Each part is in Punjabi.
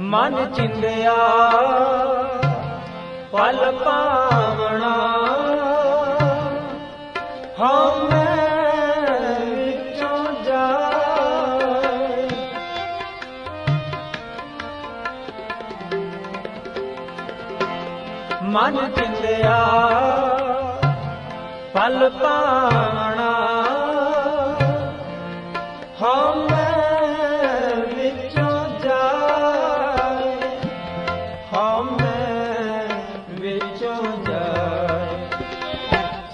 ਮਨ ਚਿੰਦਿਆ ਪਲ ਪਾਵਣਾ। ਹਮੇ ਵਿੱਚੋਂ ਜਾਏ। ਮਨ ਚਿੰਦਿਆ ਪਲ ਪਾਵਣਾ। ਹਮੇ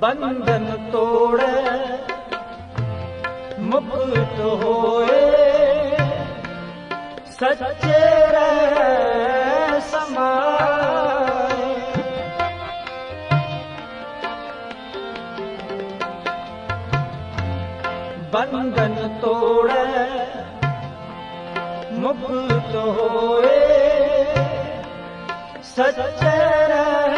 ਬੰਧਨ ਤੋੜੈ ਮੁਕਤ ਹੋਏ। ਸੱਚੇ ਰਹਿ ਸਮਾਏ। ਬੰਧਨ ਤੋੜੈ ਮੁਕਤ ਹੋਏ। ਸੱਚੇ ਰਹਿ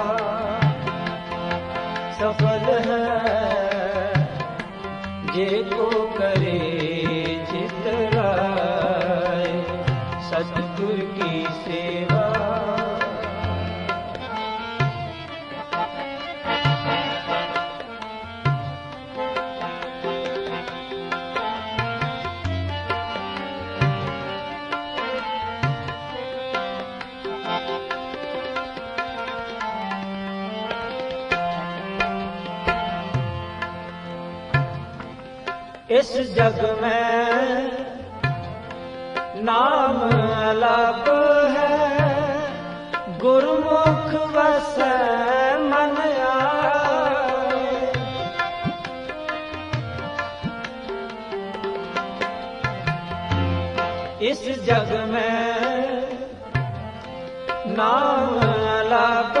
ਇਸ ਜਗ ਮੈਂ ਨਾਮ ਅਲਪ ਹੈ। ਗੁਰਮੁਖ ਵਸੈ ਮਨ ਆਏ। ਇਸ ਜਗ ਮੈਂ ਨਾਮ ਅਲਪ